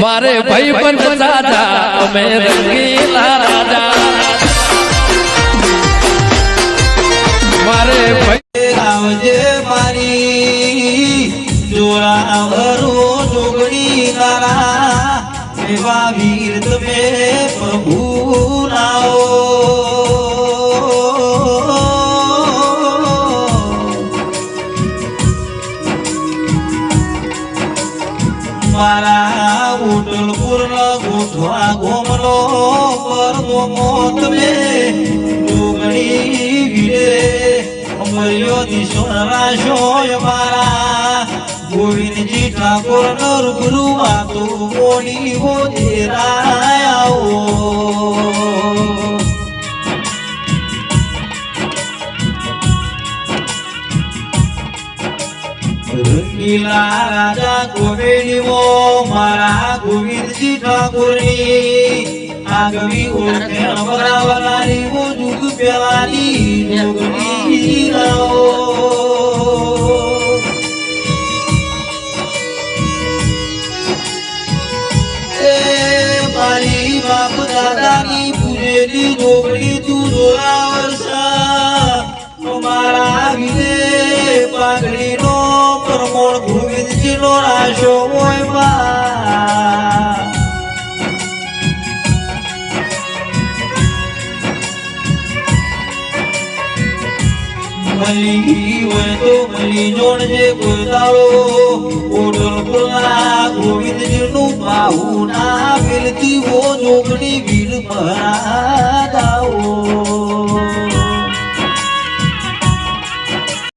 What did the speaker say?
મારે ભાઈ પણ દાદા અમે રંગીલા રાજા. મારે ભાઈ આવજે મારી જોરાવરો જોગણી તારા એવા વીર તમે મારા ઉડલપુર ગોઠવા ગોમનો પરમો મોતમે ડુંગળી વિરે, અમર્યો દિશો રાશોય મારા. ગોવિંદજી ઠાકોર નો રૂબરૂ વાતો મોડી હો દેરાયાઓ રંગીલા રાજા ગોવેડીઓ મારા ગોવિંદજી ઠાકોરની આગવી ઓળખે અમરાવલાની ઓ જુગ પેલાની જોગણી રાઓ મારી બાપ દાદાની પૂજેલી જોગણી તું જોરાવરસા પરમોણ ગોવિંદજીનો રાશો હોય મલી હોય તો મલી જોડજે દાડો ઓડલ પુરા ગોવિંદજીનું બાહુ ના વેલતી હો જોગણી વીર મહારાજાઓ